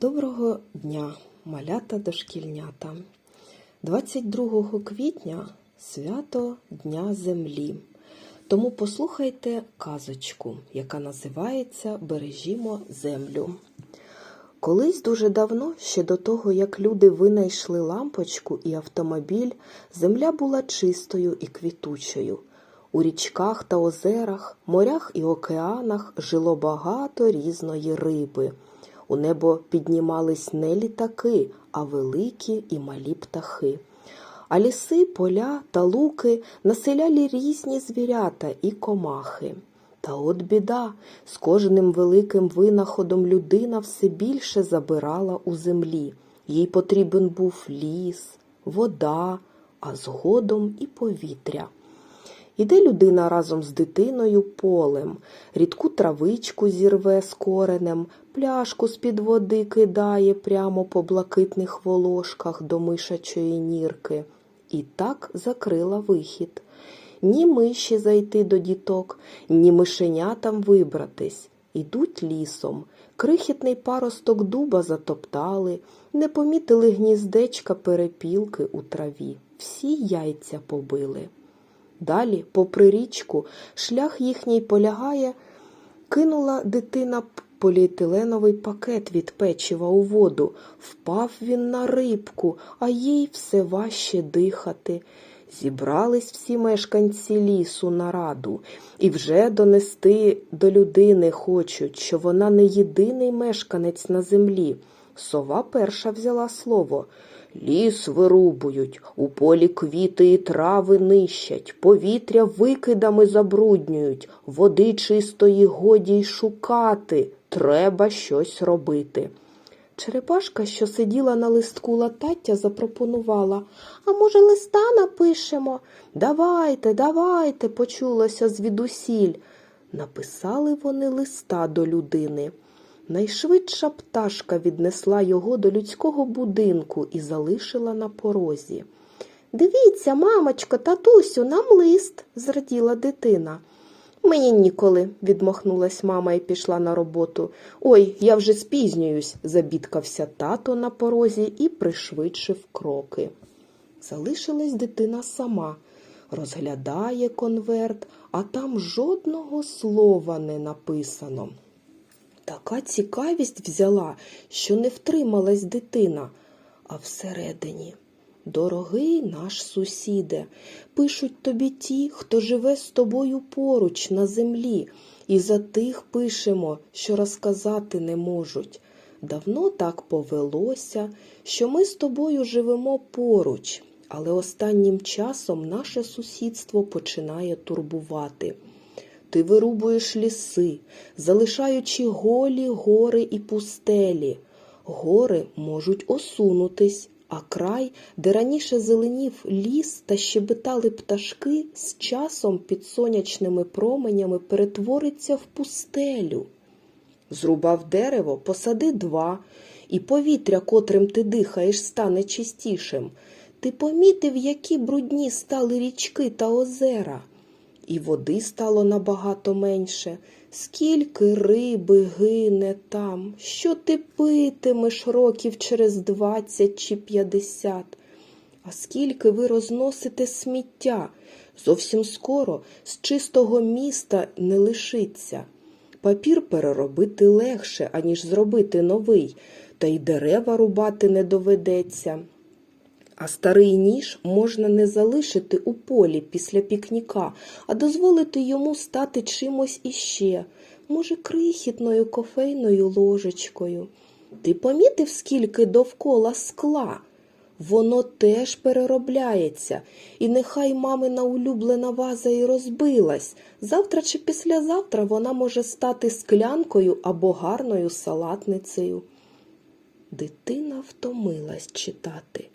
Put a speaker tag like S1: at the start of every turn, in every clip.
S1: Доброго дня, малята дошкільнята. 22 квітня свято Дня Землі. Тому послухайте казочку, яка називається Бережімо землю. Колись дуже давно, ще до того, як люди винайшли лампочку і автомобіль, земля була чистою і квітучою. У річках та озерах, морях і океанах жило багато різної риби. У небо піднімались не літаки, а великі і малі птахи. А ліси, поля та луки населяли різні звірята і комахи. Та от біда, з кожним великим винаходом людина все більше забирала у землі. Їй потрібен був ліс, вода, а згодом і повітря. Іде людина разом з дитиною полем, рідку травичку зірве з коренем, пляшку з-під води кидає прямо по блакитних волошках до мишачої нірки. І так закрила вихід. Ні миші зайти до діток, ні мишенятам вибратись. Ідуть лісом. Крихітний паросток дуба затоптали, не помітили гніздечка перепілки у траві. Всі яйця побили. Далі, попри річку, шлях їхній полягає, кинула дитина поліетиленовий пакет від печива у воду. Впав він на рибку, а їй все важче дихати. Зібрались всі мешканці лісу на раду і вже донести до людини хочуть, що вона не єдиний мешканець на землі. Сова перша взяла слово. Ліс вирубують, у полі квіти і трави нищать, повітря викидами забруднюють, води чистої годі й шукати. Треба щось робити. Черепашка, що сиділа на листку латаття, запропонувала А може, листа напишемо? Давайте, давайте, почулося звідусіль. Написали вони листа до людини. Найшвидша пташка віднесла його до людського будинку і залишила на порозі. Дивіться, мамочко, татусю, нам лист, зраділа дитина. Мені ніколи, відмахнулась мама і пішла на роботу. Ой, я вже спізнююсь, забідкався тато на порозі і пришвидшив кроки. Залишилась дитина сама, розглядає конверт, а там жодного слова не написано. Така цікавість взяла, що не втрималась дитина, а всередині. Дорогий наш сусіде, пишуть тобі ті, хто живе з тобою поруч на землі, і за тих пишемо, що розказати не можуть. Давно так повелося, що ми з тобою живемо поруч, але останнім часом наше сусідство починає турбувати. Ти вирубуєш ліси, залишаючи голі гори і пустелі. Гори можуть осунутись, а край, де раніше зеленів ліс та щебетали пташки, з часом під сонячними променями перетвориться в пустелю. Зрубав дерево, посади два, і повітря, котрим ти дихаєш, стане чистішим. Ти помітив, які брудні стали річки та озера. І води стало набагато менше. Скільки риби гине там, що ти питимеш років через двадцять чи п'ятдесят? А скільки ви розносите сміття? Зовсім скоро з чистого міста не лишиться. Папір переробити легше, аніж зробити новий, та й дерева рубати не доведеться. А старий ніж можна не залишити у полі після пікніка, а дозволити йому стати чимось іще, може, крихітною кофейною ложечкою. Ти помітив, скільки довкола скла? Воно теж переробляється, і нехай мамина улюблена ваза і розбилась. Завтра чи післязавтра вона може стати склянкою або гарною салатницею. Дитина втомилась читати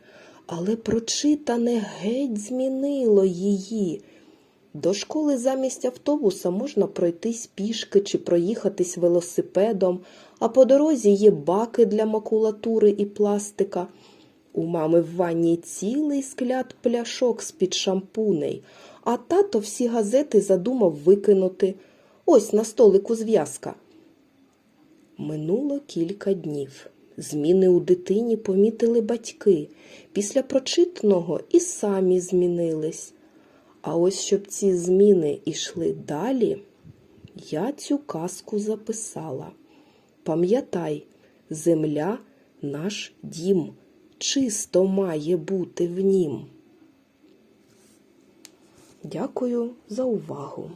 S1: але прочитане геть змінило її. До школи замість автобуса можна пройтись пішки чи проїхатись велосипедом, а по дорозі є баки для макулатури і пластика. У мами в ванні цілий скляд пляшок з-під шампуней, а тато всі газети задумав викинути. Ось на столику зв'язка. Минуло кілька днів. Зміни у дитині помітили батьки. Після прочитаного і самі змінились. А ось щоб ці зміни йшли далі, я цю казку записала. Пам'ятай, земля наш дім, чисто має бути в нім. Дякую за увагу.